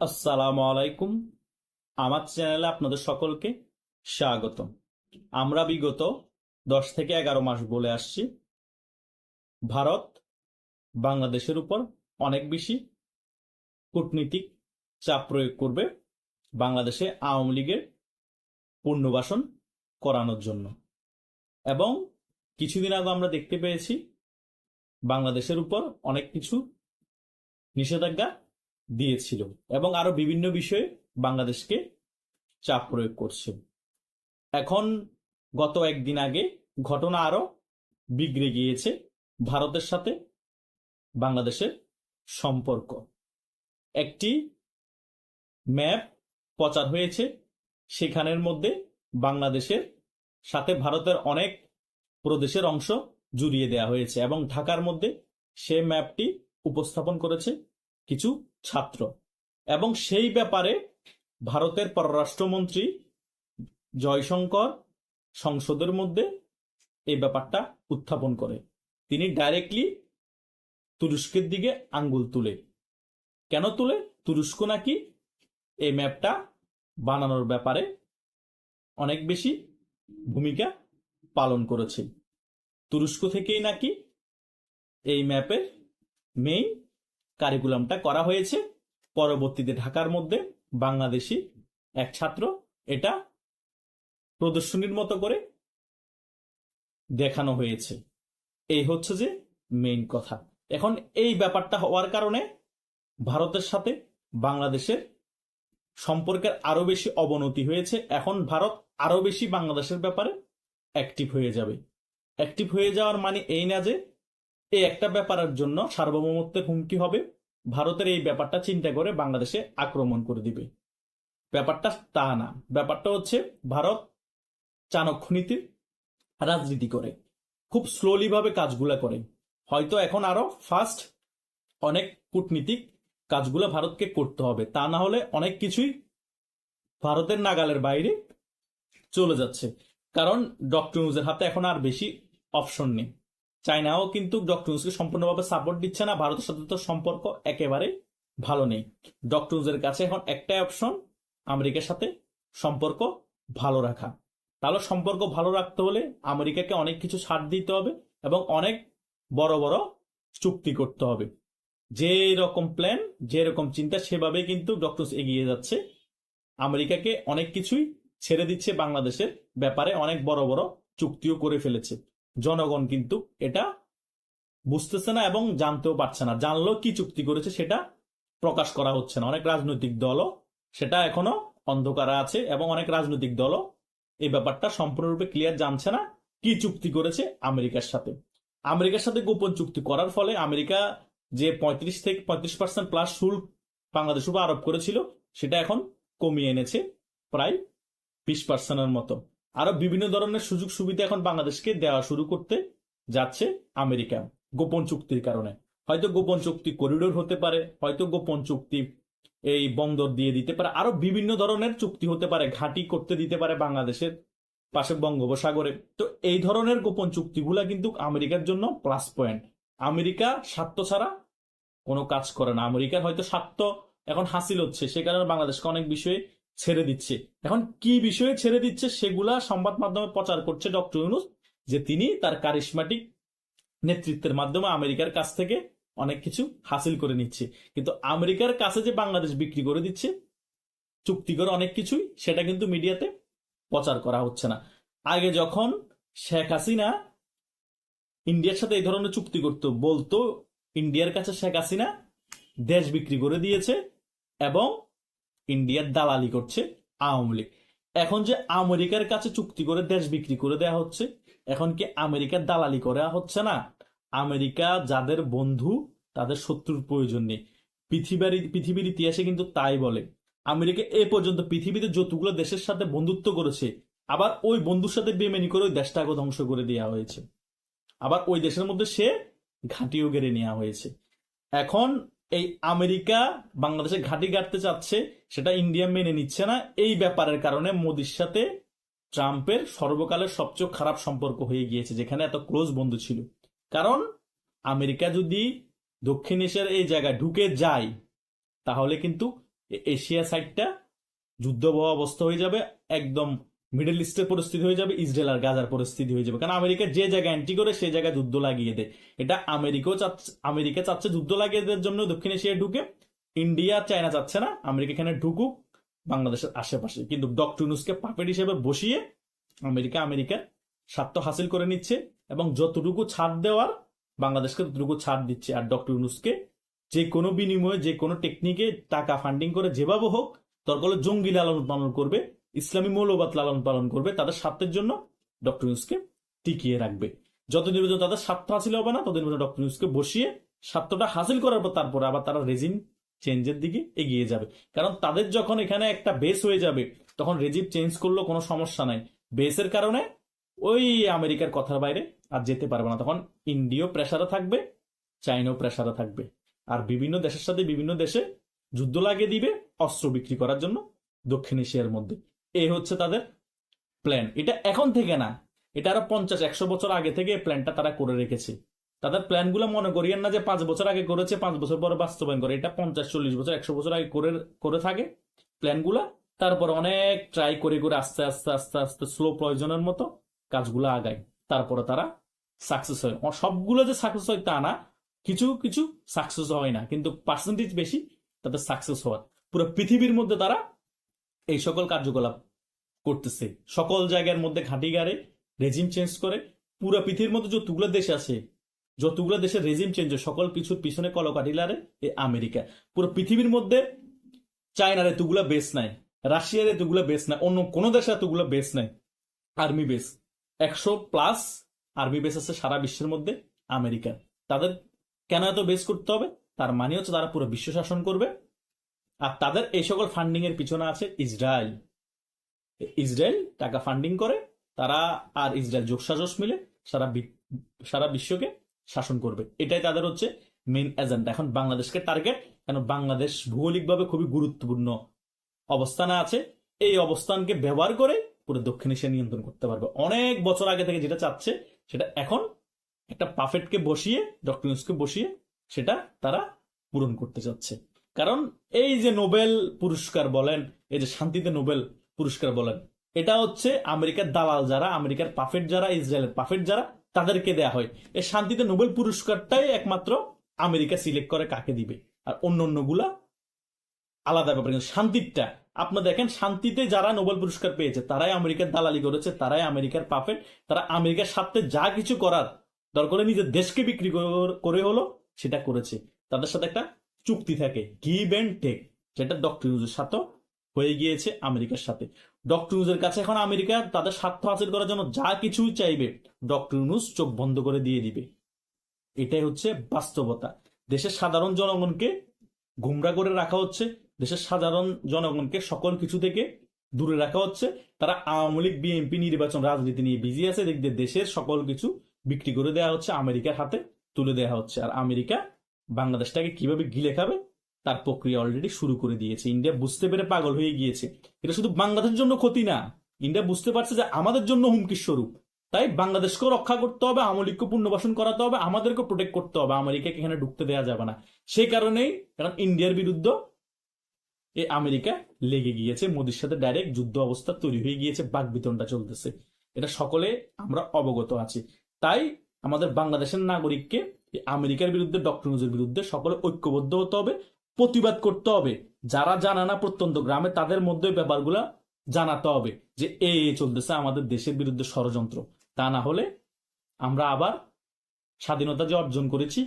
আসসালামু আলাইকুম। আমার চ্যানেলে আপনাদের সকলকে স্বাগত আমরা বিগত দশ থেকে এগারো মাস বলে আসছি। ভারত বাংলাদেশের উপর অনেক বেশি কূটনীতিক চাপ প্রয়োগ করবে বাংলাদেশে আওয়ামী লীগের পুনর্বাসন করানোর জন্য। এবং কিছুদিন আগে আমরা দেখতে পেয়েছি বাংলাদেশের উপর অনেক কিছু নিষেধাজ্ঞা দিয়েছিল এবং আরও বিভিন্ন বিষয়ে বাংলাদেশকে চাপ প্রয়োগ করছে। এখন গত একদিন আগে ঘটনা আরও বিগড়ে গিয়েছে ভারতের সাথে বাংলাদেশের সম্পর্ক। একটি ম্যাপ প্রচার হয়েছে, সেখানের মধ্যে বাংলাদেশের সাথে ভারতের অনেক প্রদেশের অংশ জুড়িয়ে দেওয়া হয়েছে এবং ঢাকার মধ্যে সে ম্যাপটি উপস্থাপন করেছে কিছু ছাত্র। এবং সেই ব্যাপারে ভারতের পররাষ্ট্রমন্ত্রী জয়শঙ্কর সংসদের মধ্যে এই ব্যাপারটা উত্থাপন করে। তিনি ডাইরেক্টলি তুরস্কের দিকে আঙ্গুল তুলে। কেন তুলে? তুরস্ক নাকি এই ম্যাপটা বানানোর ব্যাপারে অনেক বেশি ভূমিকা পালন করেছে। তুরস্ক থেকেই নাকি এই ম্যাপের মেইন কারিকুলামটা করা হয়েছে পরবর্তীতে ঢাকার মধ্যে বাংলাদেশি এক ছাত্র এটা প্রদর্শনীর মতো করে দেখানো হয়েছে। এই হচ্ছে যে মেইন কথা। এখন এই ব্যাপারটা হওয়ার কারণে ভারতের সাথে বাংলাদেশের সম্পর্কের আরও বেশি অবনতি হয়েছে। এখন ভারত আরও বেশি বাংলাদেশের ব্যাপারে অ্যাক্টিভ হয়ে যাবে। অ্যাক্টিভ হয়ে যাওয়ার মানে এই না যে এই একটা ব্যাপারের জন্য সার্বভৌমত্বের হুমকি হবে। ভারতের এই ব্যাপারটা চিন্তা করে বাংলাদেশে আক্রমণ করে দিবে। ব্যাপারটা তা না। ব্যাপারটা হচ্ছে ভারত চাণক্য নীতির রাজনীতি করে। খুব স্লোলি ভাবে কাজগুলা করে। হয়তো এখন আরও ফাস্ট অনেক কূটনীতিক কাজগুলো ভারতকে করতে হবে। তা না হলে অনেক কিছুই ভারতের নাগালের বাইরে চলে যাচ্ছে। কারণ ডক্টর নিউজের হাতে এখন আর বেশি অপশন নেই। চায়নাও কিন্তু ডক্টর সম্পূর্ণভাবে সাপোর্ট দিচ্ছে না। ভারতের সাথে তো সম্পর্ক একেবারে ভালো নেই। ডক্টর কাছে এখন একটাই অপশন আমেরিকার সাথে সম্পর্ক ভালো রাখা। তাহলে সম্পর্ক ভালো রাখতে হলে আমেরিকাকে অনেক কিছু ছাড় দিতে হবে এবং অনেক বড় বড় চুক্তি করতে হবে। যে রকম প্ল্যান যে রকম চিন্তা সেভাবে কিন্তু ডক্টর এগিয়ে যাচ্ছে। আমেরিকাকে অনেক কিছুই ছেড়ে দিচ্ছে বাংলাদেশের ব্যাপারে, অনেক বড় বড় চুক্তিও করে ফেলেছে। জনগণ কিন্তু এটা বুঝতেছে না এবং জানতেও পারছে না। জানলেও কি চুক্তি করেছে সেটা প্রকাশ করা হচ্ছে না। অনেক রাজনৈতিক দলও সেটা এখনও অন্ধকারে আছে এবং অনেক রাজনৈতিক দলও এই ব্যাপারটা সম্পূর্ণরূপে ক্লিয়ার জানছে না কি চুক্তি করেছে আমেরিকার সাথে। আমেরিকার সাথে গোপন চুক্তি করার ফলে আমেরিকা যে পঁয়ত্রিশ থেকে পঁয়ত্রিশ পার্সেন্ট প্লাস শুল্ক বাংলাদেশ উপর আরোপ করেছিল, সেটা এখন কমিয়ে এনেছে প্রায় বিশ পার্সেন্টের মতো। আরও বিভিন্ন ধরনের সুযোগ সুবিধা এখন বাংলাদেশকে দেওয়া শুরু করতে যাচ্ছে আমেরিকা। গোপন চুক্তির কারণে। হয়তো গোপন চুক্তি করিডোর হতে পারে, হয়তো গোপন চুক্তি এই বন্দর দিয়ে দিতে পারে। আরও বিভিন্ন ধরনের চুক্তি হতে পারে, ঘাঁটি করতে দিতে পারে বাংলাদেশের পাশে বঙ্গোপসাগরে। তো এই ধরনের গোপন চুক্তিগুলা কিন্তু আমেরিকার জন্য প্লাস পয়েন্ট আমেরিকা স্বার্থ ছাড়া কোনো কাজ করে না। আমেরিকার হয়তো স্বার্থ এখন হাসিল হচ্ছে, সে কারণে বাংলাদেশকে অনেক বিষয়ে ছেড়ে দিচ্ছে। এখন কি বিষয়ে ছেড়ে দিচ্ছে সেগুলা সংবাদ মাধ্যমে প্রচার করছে ডক্টর ইউনুস, যে তিনি তার কারিশমাটিক নেতৃত্বের মাধ্যমে আমেরিকার কাছ থেকে অনেক কিছু হাসিল করে নিচ্ছে। কিন্তু আমেরিকার কাছে যে বাংলাদেশ বিক্রি করে দিচ্ছে, চুক্তি করে অনেক কিছুই, সেটা কিন্তু মিডিয়াতে প্রচার করা হচ্ছে না। আগে যখন শেখ হাসিনা ইন্ডিয়ার সাথে এই ধরনের চুক্তি করতো, বলতো, ইন্ডিয়ার কাছে শেখ হাসিনা দেশ বিক্রি করে দিয়েছে এবং ইন্ডিয়ার দালালি করছে আওয়ামী লীগ। এখন যে আমেরিকার কাছে চুক্তি করে দেশ বিক্রি করে দেয়া হচ্ছে, এখন কি আমেরিকার দালালি করা হচ্ছে না? আমেরিকা যাদের বন্ধু, তাদের শত্রুর প্রয়োজন নেই। পৃথিবীর পৃথিবীর ইতিহাসে কিন্তু তাই বলে। আমেরিকা এ পর্যন্ত পৃথিবীতে যতগুলো দেশের সাথে বন্ধুত্ব করেছে, আবার ওই বন্ধুর সাথে বেমেনি করে ওই দেশটাকে ধ্বংস করে দেওয়া হয়েছে। আবার ওই দেশের মধ্যে সে ঘাঁটিও গেড়ে নেওয়া হয়েছে। এখন এই আমেরিকা বাংলাদেশে ঘাঁটি গাড়তে চাচ্ছে, সেটা ইন্ডিয়া মেনে নিচ্ছে না। এই ব্যাপারের কারণে মোদির সাথে ট্রাম্পের সর্বকালের সবচেয়ে খারাপ সম্পর্ক হয়ে গিয়েছে, যেখানে এত ক্লোজ বন্ধু ছিল। কারণ আমেরিকা যদি দক্ষিণ এশিয়ার এই জায়গায় ঢুকে যায়, তাহলে কিন্তু এশিয়া সাইডটা যুদ্ধবহ অবস্থা হয়ে যাবে, একদম মিডল ইস্টের পরিস্থিতি হয়ে যাবে, ইসরায়েল আর গাজার পরিস্থিতি হয়ে যাবে। কারণ আমেরিকা যে জায়গায় অ্যান্টি করে, সেই জায়গায় যুদ্ধ লাগিয়ে দেয়। এটা আমেরিকাও চাচ্ছে, আমেরিকা চাচ্ছে যুদ্ধ লাগিয়ে দেওয়ার জন্য দক্ষিণ এশিয়ায় ঢুকে। ইন্ডিয়া, চায়না চাচ্ছে না, আমেরিকা এখানে ঢুকুক, বাংলাদেশের আশেপাশে। কিন্তু ডক্টর ইউনুসকে পাপেট হিসেবে বসিয়ে আমেরিকা আমেরিকার স্বার্থ হাসিল করে নিচ্ছে এবং যতটুকু ছাড় দেওয়ার, বাংলাদেশকে ততটুকু ছাড় দিচ্ছে। আর ডক্টর ইউনুসকে যে কোনো বিনিময়ে, যে কোনো টেকনিকে টাকা ফান্ডিং করে যেভাবে হোক দরকার হলে জঙ্গি লালন পালন করবে। ইসলামী মৌলবাদ লালন পালন করবে, তাদের স্বার্থের জন্য ডক্টর ইউনুসকে টিকিয়ে রাখবে। যতদিন পর্যন্ত তাদের স্বার্থ হাসিল হবে না ততদিন ডক্টর ইউনুসকে বসিয়ে স্বার্থটা হাসিল করার পর তারপরে আবার তারা রেজিম চেঞ্জের দিকে এগিয়ে যাবে। কারণ তাদের যখন এখানে একটা বেস হয়ে যাবে, তখন রেজিম চেঞ্জ করলেও কোনো সমস্যা নাই। বেসের কারণে ওই আমেরিকার কথার বাইরে আর যেতে পারবে না। তখন ইন্ডিয়াও প্রেসারে থাকবে, চাইনাও প্রেসারে থাকবে। আর বিভিন্ন দেশের সাথে বিভিন্ন দেশে যুদ্ধ লাগিয়ে দিবে অস্ত্র বিক্রি করার জন্য দক্ষিণ এশিয়ার মধ্যে। এই হচ্ছে তাদের প্ল্যান এটা এখন থেকে না। এটা আরও পঞ্চাশ, একশো বছর আগে থেকে এই প্ল্যানটা তারা করে রেখেছে। তাদের প্ল্যানগুলো মনে করিয়েন না যে পাঁচ বছর আগে করেছে, পাঁচ বছর পরে বাস্তবায়ন করে। এটা পঞ্চাশ, চল্লিশ বছর, একশো বছর আগে করে করে থাকে প্ল্যানগুলা তারপর অনেক ট্রাই করে করে আস্তে আস্তে আস্তে আস্তে স্লো প্রয়োজনের মতো কাজগুলো আগায়। তারপরে তারা সাকসেস হয়। সবগুলো যে সাকসেস হয় তা না। কিছু কিছু সাকসেস হয় না। কিন্তু পার্সেন্টেজ বেশি তাদের সাকসেস হওয়ার। পুরো পৃথিবীর মধ্যে তারা এই সকল কার্যকলাপ করতেছে। সকল জায়গার মধ্যে ঘাঁটি গাড়ে রেজিম চেঞ্জ করে, পুরো পৃথিবীর মধ্যে যতগুলো দেশ আছে, যতগুলো দেশের রেজিম চেঞ্জ হয়, সকল কিছুর পিছনে কলকাটিলারে এ আমেরিকা। পুরো পৃথিবীর মধ্যে চায়নার এতগুলো বেস নাই, রাশিয়ার এতগুলো বেস নাই, অন্য কোনো দেশে এতগুলো বেস নাই আর্মি বেস একশো প্লাস আর্মি বেস আছে সারা বিশ্বের মধ্যে আমেরিকা তাদের কেন এত বেস করতে হবে? তার মানে হচ্ছে তারা পুরো বিশ্ব শাসন করবে। আর তাদের এই সকল ফান্ডিং এর পিছনে আছে ইসরায়েল। ইসরায়েল টাকা ফান্ডিং করে, তারা আর ইসরায়েল যোগসাজস মিলে সারা সারা বিশ্বকে শাসন করবে। এটাই তাদের হচ্ছে মেন এজেন্ডা এখন বাংলাদেশকে টার্গেট কেন বাংলাদেশ ভৌগোলিকভাবে খুবই গুরুত্বপূর্ণ অবস্থানে আছে। এই অবস্থানকে ব্যবহার করে পুরো দক্ষিণ এশিয়া নিয়ন্ত্রণ করতে পারবে। অনেক বছর আগে থেকে যেটা চাচ্ছে, সেটা এখন একটা পাফেটকে বসিয়ে ডক্টর বসিয়ে সেটা তারা পূরণ করতে চাচ্ছে। কারণ এই যে নোবেল পুরস্কার বলেন, এই যে শান্তিতে নোবেল পুরস্কার বলেন, এটা হচ্ছে আমেরিকার দালাল যারা, আমেরিকার পাফেট যারা, ইসরায়েলের পাফেট যারা, তাদেরকে দেয়া হয়। এই শান্তিতে নোবেল পুরস্কারটাই একমাত্র আমেরিকা সিলেক্ট করে কাকে দিবে। আর অন্য অন্যগুলা আলাদা ব্যাপার। কিন্তু শান্তিটা আপনার দেখেন, শান্তিতে যারা নোবেল পুরস্কার পেয়েছে, তারাই আমেরিকার দালালি করেছে, তারাই আমেরিকার পাফেট, তারা আমেরিকার স্বার্থে যা কিছু করার দরকার নিজের দেশকে বিক্রি কর- করে হলো, সেটা করেছে। তাদের সাথে একটা চুক্তি থাকে গিভ অ্যান্ড টেক যেটা ডক্টর ইউজের সাথে হয়ে গিয়েছে আমেরিকার সাথে। ডক্টর ইউজের কাছে এখন আমেরিকা তাদের স্বার্থ হাসিল করার জন্য যা কিছুই চাইবে ডক্টর ইউনুস চোখ বন্ধ করে দিয়ে দিবে। এটাই হচ্ছে বাস্তবতা। দেশের সাধারণ জনগণকে গুমরা করে রাখা হচ্ছে, দেশের সাধারণ জনগণকে সকল কিছু থেকে দূরে রাখা হচ্ছে। তারা আওয়ামী লীগ, বিএনপি, নির্বাচন, রাজনীতি নিয়ে বিজি আছে। দেখতে দেশের সকল কিছু বিক্রি করে দেওয়া হচ্ছে, আমেরিকার হাতে তুলে দেওয়া হচ্ছে। আর আমেরিকা বাংলাদেশটাকে কীভাবে গিলে খাবে, তার প্রক্রিয়া অলরেডি শুরু করে দিয়েছে। ইন্ডিয়া বুঝতে পেরে পাগল হয়ে গিয়েছে। এটা শুধু বাংলাদেশের জন্য ক্ষতি না, ইন্ডিয়া বুঝতে পারছে যে আমাদের জন্য হুমকির স্বরূপ। তাই বাংলাদেশকেও রক্ষা করতে হবে আমলিককে পুনর্বাসন করাতে হবে আমাদেরকে প্রোটেক্ট করতে হবে। আমেরিকাকে এখানে ঢুকতে দেওয়া যাবে না। সেই কারণেই কারণ ইন্ডিয়ার বিরুদ্ধে এ আমেরিকা লেগে গিয়েছে। মোদির সাথে ডাইরেক্ট যুদ্ধ অবস্থা তৈরি হয়ে গিয়েছে বাক বিতনটা চলতেছে। এটা সকলে আমরা অবগত আছি। তাই আমাদের বাংলাদেশের নাগরিককে আমেরিকার বিরুদ্ধে, ডক্টর নিউজের বিরুদ্ধে সকলে ঐক্যবদ্ধ হতে হবে, প্রতিবাদ করতে হবে। যারা জানা না প্রত্যন্ত গ্রামে, তাদের মধ্যে ব্যাপারগুলা জানাতে হবে যে এ চলতেছে আমাদের দেশের বিরুদ্ধে ষড়যন্ত্র। তা না হলে আমরা আবার স্বাধীনতা যে অর্জন করেছি,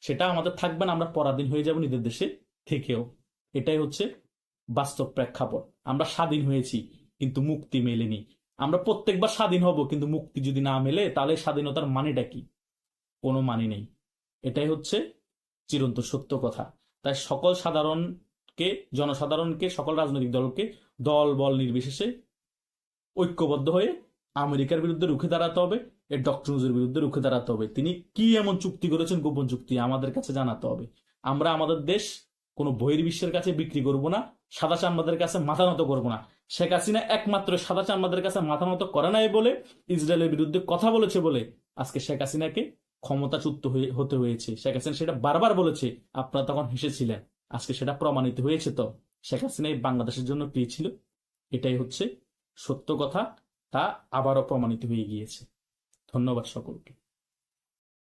সেটা আমাদের থাকবে না, আমরা পরাধীন হয়ে যাব নিজের দেশে থেকেও। এটাই হচ্ছে বাস্তব প্রেক্ষাপট। আমরা স্বাধীন হয়েছি, কিন্তু মুক্তি মেলেনি। আমরা প্রত্যেকবার স্বাধীন হব, কিন্তু মুক্তি যদি না মেলে, তাহলে স্বাধীনতার মানেটা কি? কোনো মানে নেই। এটাই হচ্ছে চিরন্ত সত্য কথা। তাই সকল সাধারণকে, জনসাধারণকে, সকল রাজনৈতিক দলকে দল, বল নির্বিশেষে ঐক্যবদ্ধ হয়ে আমেরিকার বিরুদ্ধে রুখে দাঁড়াতে হবে, এর ডক্টর বিরুদ্ধে রুখে দাঁড়াতে হবে। তিনি কি এমন চুক্তি করেছেন, গোপন চুক্তি আমাদের কাছে জানাতে হবে। আমরা আমাদের দেশ কোনো বহির্বিশ্বের কাছে বিক্রি করব না, সাদা চামড়াদের কাছে মাথা নত করব না। শেখ হাসিনা একমাত্র সাদা চামড়াদের কাছে মাথা নত করে নাই বলে ইসরায়েলের বিরুদ্ধে কথা বলেছে বলে আজকে শেখ হাসিনাকে ক্ষমতাচ্যুত হতে হয়েছে। শেখ হাসিনা সেটা বারবার বলেছে, আপনারা তখন হেসেছিলেন। আজকে সেটা প্রমাণিত হয়েছে তো। শেখ হাসিনা এই বাংলাদেশের জন্য পেয়েছিল ছিল? এটাই হচ্ছে সত্য কথা, তা আবারও প্রমাণিত হয়ে গিয়েছে। ধন্যবাদ সকলকে।